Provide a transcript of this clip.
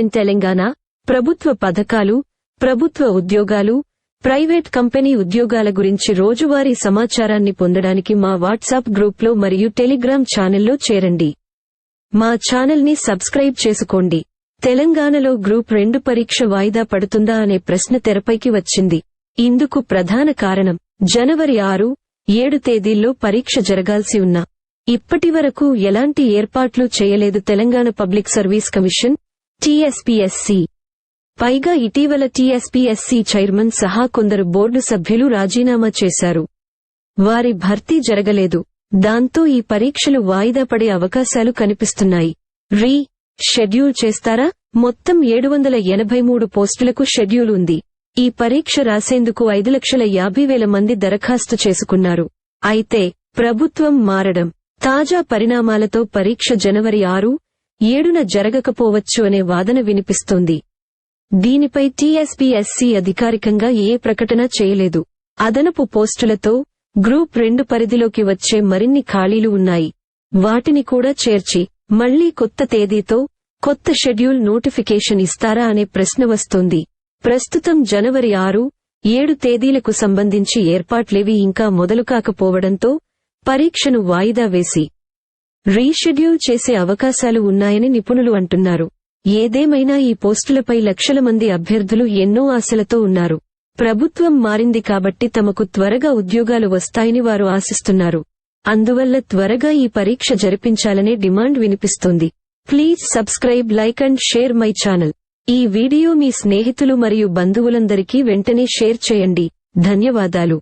In Telangana ప్రభుత్వ పథకాలు ప్రభుత్వ ఉద్యోగాలు ప్రైవేట్ కంపెనీ ఉద్యోగాల గురించి రోజువారీ సమాచారాన్ని పొందడానికి మా వాట్సాప్ గ్రూప్లో మరియు టెలిగ్రామ్ ఛానల్లో చేరండి. మా ఛానల్ని సబ్స్క్రైబ్ చేసుకోండి. తెలంగాణలో గ్రూప్ రెండు పరీక్ష వాయిదా పడుతుందా అనే ప్రశ్న తెరపైకి వచ్చింది. ఇందుకు ప్రధాన కారణం జనవరి ఆరు ఏడు తేదీల్లో పరీక్ష జరగాల్సి ఉన్నా. ఇప్పటివరకు ఎలాంటి ఏర్పాట్లు చేయలేదు Telangana public service commission TSPSC. పైగా ఇటీవల టీఎస్పీఎస్సీ చైర్మన్ సహా కొందరు బోర్డు సభ్యులు రాజీనామా చేశారు. వారి భర్తీ జరగలేదు. దాంతో ఈ పరీక్షలు వాయిదా పడే అవకాశాలు కనిపిస్తున్నాయి. రీ షెడ్యూల్ చేస్తారా? మొత్తం ఏడు వందల ఎనభై మూడు పోస్టులకు షెడ్యూల్ ఉంది. ఈ పరీక్ష రాసేందుకు ఐదు లక్షల యాభై వేల మంది దరఖాస్తు చేసుకున్నారు. అయితే ప్రభుత్వం మారడం తాజా పరిణామాలతో పరీక్ష జనవరి ఆరు ఏడున జరగకపోవచ్చు అనే వాదన వినిపిస్తోంది. దీనిపై టీఎస్పీఎస్సీ అధికారికంగా ఏ ప్రకటన చేయలేదు. అదనపు పోస్టులతో గ్రూప్ రెండు పరిధిలోకి వచ్చే మరిన్ని ఖాళీలు ఉన్నాయి. వాటిని కూడా చేర్చి మళ్ళీ కొత్త తేదీతో కొత్త షెడ్యూల్ నోటిఫికేషన్ ఇస్తారా అనే ప్రశ్న వస్తోంది. ప్రస్తుతం జనవరి ఆరు ఏడు తేదీలకు సంబంధించి ఏర్పాట్లేవి ఇంకా మొదలు కాకపోవడంతో పరీక్షను వాయిదా వేసి రీషెడ్యూల్ చేసే అవకాశాలు ఉన్నాయని నిపుణులు అంటున్నారు. ఏదేమైనా ఈ పోస్టులపై లక్షల మంది అభ్యర్థులు ఎన్నో ఆశలతో ఉన్నారు. ప్రభుత్వం మారింది కాబట్టి తమకు త్వరగా ఉద్యోగాలు వస్తాయని వారు ఆశిస్తున్నారు. అందువల్ల త్వరగా ఈ పరీక్ష జరిపించాలనే డిమాండ్ వినిపిస్తోంది. Please subscribe like and share my channel. ఈ వీడియో మీ స్నేహితులు మరియు బంధువులందరికీ వెంటనే షేర్ చేయండి. ధన్యవాదాలు.